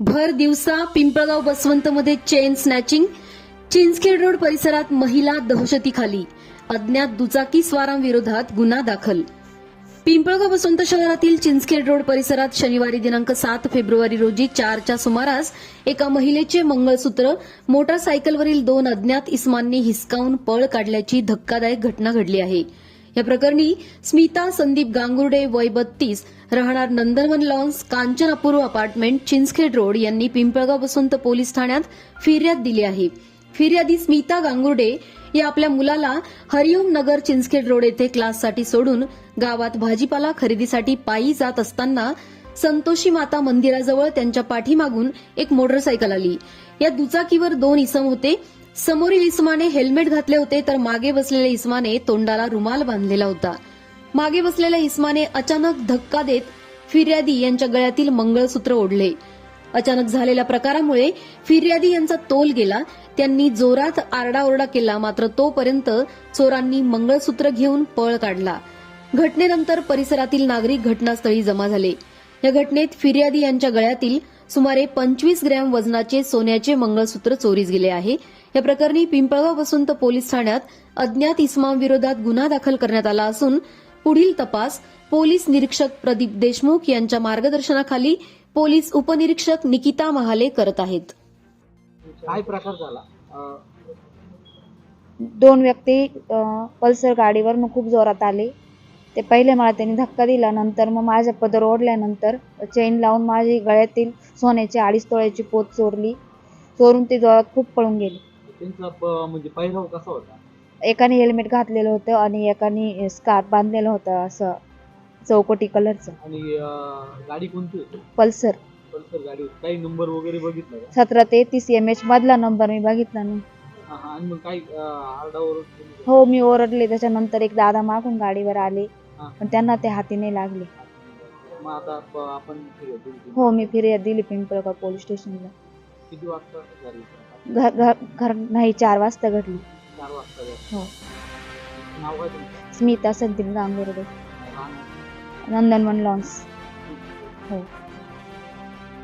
भर दिवसा पिंपळगाव बसवंतमध्ये चेन स्नॅचिंग चिंचखेड रोड परिसरात महिला दहशतीखाली अज्ञात दुचाकी स्वारांविरोधात गुन्हा दाखल. पिंपळगाव बसवंत शहरातील चिंचखेड रोड परिसरात शनिवारी दिनांक सात फेब्रुवारी रोजी चारच्या सुमारास एका महिलेचे मंगळसूत्र मोटारसायकलवरील दोन अज्ञात इस्मांनी हिसकावून पळ काढल्याची धक्कादायक घटना घडली आहे. या प्रकरणी स्मिता संदीप गांगुर्डे वय बत्तीस राहणार Nandanvan lawns Kanchan Apurva apartment Chinchkhed road यांनी पिंपळगाव बसवंत पोलीस ठाण्यात फिर्याद दिली आहे. फिर्यादी स्मिता गांगुर्डे या आपल्या मुलाला हरिओम नगर चिंचखेड रोड येथे क्लाससाठी सोडून गावात भाजीपाला खरेदीसाठी पायी जात असताना संतोषी माता मंदिराजवळ त्यांच्या पाठीमागून एक मोटरसायकल आली. या दुचाकीवर दोन इसम होते. समोरील इस्माने हेल्मेट घातले होते तर मागे बसलेल्या इस्माने तोंडाला रुमाल बांधलेला होता. मागे बसलेल्या इस्माने अचानक धक्का देत फिर्यादी यांच्या गळ्यातील मंगळसूत्र ओढले. अचानक झालेल्या प्रकारामुळे फिर्यादी यांचा तोल गेला. त्यांनी जोरात आरडाओरडा केला मात्र तोपर्यंत चोरांनी मंगळसूत्र घेऊन पळ काढला. घटनेनंतर परिसरातील नागरिक घटनास्थळी जमा झाले. या घटनेत फिर्यादी यांच्या गळ्यातील सुमारे पंचवीस ग्रॅम वजनाचे सोन्याचे मंगळसूत्र चोरीस गेले आहे. या प्रकरणी पिंपळगाव वसंत पोलीस ठाण्यात अज्ञात इस्माविरोधात गुन्हा दाखल करण्यात आला असून पुढील तपास पोलीस निरीक्षक प्रदीप देशमुख यांच्या मार्गदर्शनाखाली पोलीस उपनिरीक्षक निकिता महाले करत आहेत. काय प्रकार झाला? दोन व्यक्ती पल्सर गाडीवरनं खूप जोरात आले. ते पहिले मला त्यांनी धक्का दिला नंतर मग माझ्या पदर ओढल्यानंतर चेन लावून माझी गळ्यातील सोन्याची अडीच तोळ्याची पोत चोरली. चोरून ते जोरात खूप पळून गेले. त्यांचा प- म्हणजे पहिराव कसा होता? एकाने हेल्मेट घातलेलं होतं आणि एकाने स्कार्फ बांधलेलं होतं असं चौकटी कलरचं आणि अं, गाडी कोणती होती? पल्सर. पल्सर गाडी होती. काही नंबर वगैरे बघितला का? सतरा तेहतीस एम एच मधला नंबर मी बघितला नाही. हा, हा. आणि मग काही आरडावर हो मी ओरडले. त्याच्यानंतर एक दादा मागून गाडीवर आले. हा. पण त्यांना ते हाती नाही लागले. मग आता प- आपण फिरत होतो. हो मी फिर्याद दिली पिंपळगाव पोलीस स्टेशनला. किती वाजता झाली घर नाही चार वाजता घडली चार वाजता झाली. हो. नाव काय तुमचं? स्मिता संदीप गांगुर्डे? नंदनवन लॉन्स. हो.